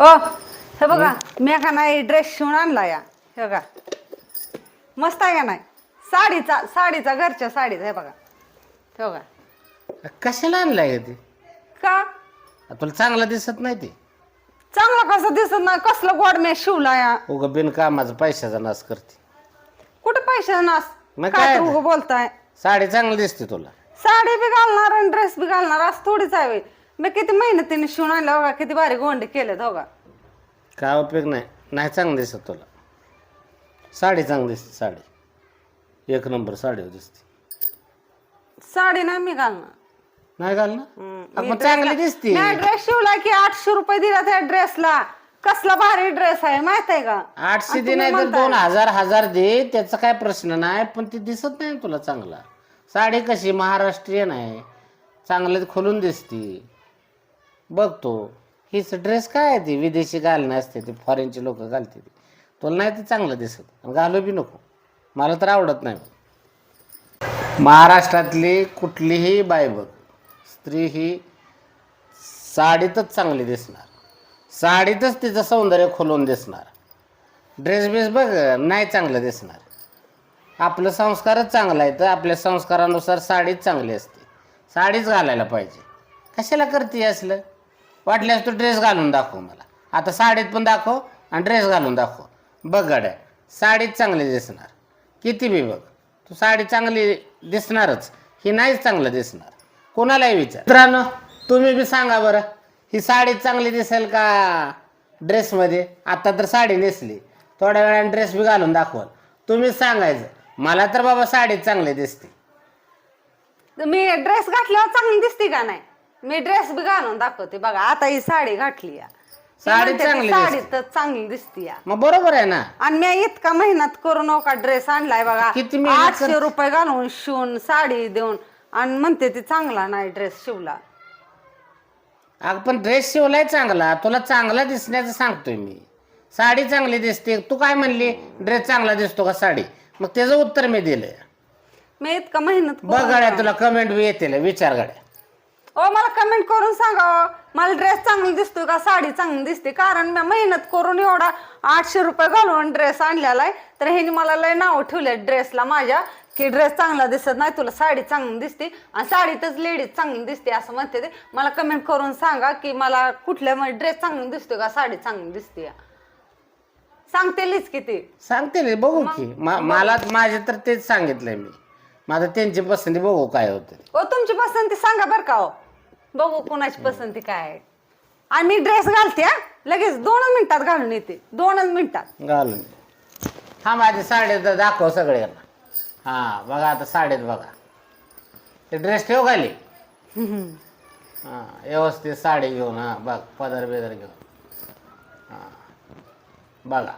ओ हे बघा मी का नाही ड्रेस शिवून आणला या. हे बघा. मस्त आहे का नाही? साडीचा साडीचा घरच्या साडीचा हे बघा. हे बघा. कशाला आणलाय ते? का? तुला चांगलं दिसत नाही ते? चांगला कसं दिसत नाही? कसलं गोड मी शिवला या? उग बिनकामाचा पैशाचा नाश करते. कुठे पैसे नास? मग काय? उगं बोलताय? साडी चांगली दिसते तुला. साडी बी घालणार आणि ड्रेस बी घालणार असं थोडीच आहे होय. मी किती मेहनतीने शिवून आणलं बघा किती भारी गोंडे केले बघा काय उपयोग नाही. नाही चांगलं दिसत तुला. साडी चांगली दिसते साडी. एक नंबर साडी दिसते साडी नाही मी घालणार. नाही घाल ना हम्म, आपण मी dress चांगली दिसते. ड्रेस शिवला की आठशे रुपये दिला त्या ड्रेसला कसला भारी ड्रेस आहे माहीत आहे का? आठशे दे नाही तर दोन हजार हजार दे त्याचा काय प्रश्न नाही पण ती दिसत नाही तुला चांगला. साडी कशी महाराष्ट्रीयन आहे. चांगलं खोलून दिसते. बघतो हीच ड्रेस काय आहे ती? विदेशी घालणं असते ती फॉरेनची लोक घालते ती. तुला नाही ते चांगलं दिसत. घालू बी नको. मला तर आवडत नाही. महाराष्ट्रातली कुठलीही बाई बघ स्त्री ही साडीतच चांगली दिसणार. साडीतच तिचं सौंदर्य खोलून दिसणार. ड्रेस बिस बघ नाही चांगलं दिसणार. आपलं संस्कारच चांगला आहे तर आपल्या संस्कारानुसार साडीच चांगली असते. साडीच घालायला पाहिजे. कशाला करते असलं? वाटल्यास तू ड्रेस घालून दाखव मला. आता साडीत पण दाखव आणि ड्रेस घालून दाखव. बघ गाड्या साडीच चांगली दिसणार. किती बी बघ. तू साडी चांगली दिसणारच. ही नाहीच चांगलं दिसणार. कोणालाही विचार. मित्रांनो तुम्ही बी सांगा बरं ही साडी चांगली दिसेल का ड्रेसमध्ये आता तर साडी नेसली. थोड्या वेळाने ड्रेस बी घालून दाखवाल. तुम्हीच सांगायचं. मला तर बाबा साडी चांगली दिसते. मी ड्रेस घातल्यावर चांगली दिसते का नाही? मी ड्रेस बी घालून दाखवते बघा. आता ही साडी घातली या. साडी चांगली साडी. तर चांगली दिसते या. मग बरोबर आहे ना? आणि मी इतका मेहनत करू नका ड्रेस आणलाय बघा. किती मेहनत आठशे करते? रुपये घालून शिवून साडी देऊन. आणि म्हणते ती चांगला नाही ड्रेस शिवला. अग पण ड्रेस शिवलाय चांगला. तुला चांगला दिसण्याचं सांगतोय मी. साडी चांगली दिसते. तू काय म्हणली? ड्रेस चांगला दिसतो का साडी? मग त्याचं उत्तर मी दिलंय. मी इतका मेहनत करून- बघ गाड्या तुला कमेंट बी येतील. विचार गाड्या. ओ मला कमेंट करून सांगा. ओ, मला ड्रेस चांगली दिसतोय का? साडी चांगली दिसते. कारण मी मेहनत करून एवढा आठशे रुपये घालून ड्रेस आणलेला आहे. तर ह्यानी मला लय नाव ठेवले ड्रेसला माझ्या की ड्रेस चांगला दिसत नाही तुला साडी चांगली दिसते. आणि साडीतच लेडीज चांगली दिसते असं म्हणते ते. मला कमेंट करून सांगा की मला कुठल्या ड्रेस चांगली दिसतोय का साडी चांगली दिसते? सांगतेलीच किती सांगते बघू की. मा- मला माझे तर तेच सांगितलंय मी. माझं त्यांची पसंती बघू काय होतं. ओ तुमची पसंती सांगा बरं का हो बघू कोणाची पसंती काय आहे. आणि मी ड्रेस घालते हा. लगेच दोन मिनिटात घालून येते. दोनच मिनिटात. घालून. हा माझी साडी तर दाखव सगळ्यांना. हा बघा आता साडीत बघा. ते ड्रेस ठेव खाली. हा व्यवस्थित साडी घेऊन हा बघ पदर बेदर घेऊन. हा बघा.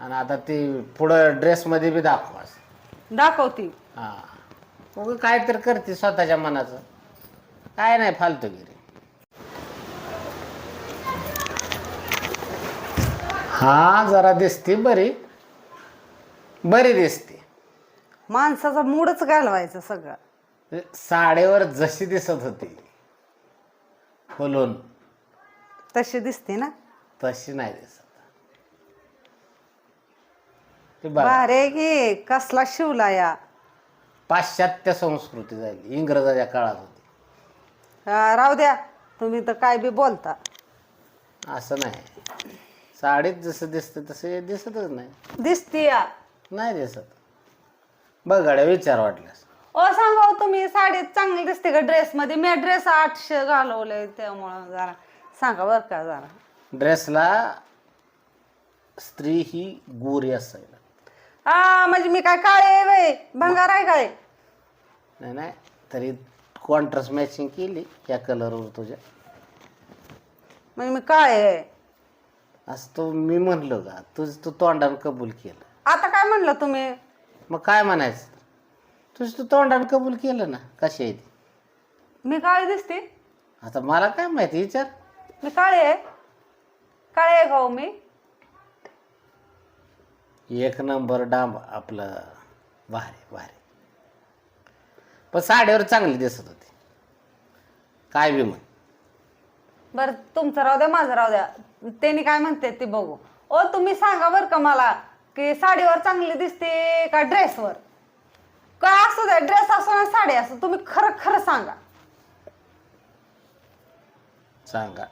आणि आता ती पुढं ड्रेसमध्ये बी दाखव दाखवती. हा. मग काय तर करते स्वतःच्या मनाचं. काय नाही फालतूगिरी. हा जरा दिसते बरी. बरी दिसते. माणसाचा मूडच घालवायचं सगळं. साडीवर जशी दिसत होती. खोलून तशी दिसते ना? तशी नाही दिसत. ती बारे की कसला शिवला या. पाश्चात्य संस्कृती झाली इंग्रजाच्या काळात होती. हा, राहू द्या तुम्ही तर काय बी बोलता. असं नाही. साडीत जसं दिसतं तसं दिसतच नाही. दिसती या. नाही दिसत. बघ गाड्या विचार वाटल्यास. ओ सांगा हो तुम्ही साडी चांगली दिसते का ड्रेस मध्ये मी ड्रेस आठशे घालवले त्यामुळं जरा. सांगा बर का जरा. ड्रेसला स्त्री ही गोरी असायला. हा म्हणजे मी काय काळे आहे वय भंगार आहे काय? नाही नाही तरी कॉन्ट्रास्ट मॅचिंग केली या कलरवर तुझ्या. म्हणजे मी काळे आहे? असं तो मी म्हणलो का? तुझ तू तोंडानं कबूल केलं. आता काय म्हणलं तुम्ही? मग काय म्हणायचं? तुझ तू तोंडानं कबूल केलं ना? कशी आहे ती? मी काळी दिसते. आता मला काय माहिती विचार. मी काळे आहे. काळे आहे का हो मी. एक नंबर डांब आपलं भारी भारी. पण साडीवर चांगली दिसत होती. काय बी म्हण. बरं तुमचं राहू द्या माझं राहू द्या. त्यांनी काय म्हणते ते बघू. ओ तुम्ही सांगा बरं का मला की साडीवर चांगली दिसते का ड्रेसवर? काय असू द्या ड्रेस असो ना साडी असो तुम्ही खरं खरं सांगा. सांगा.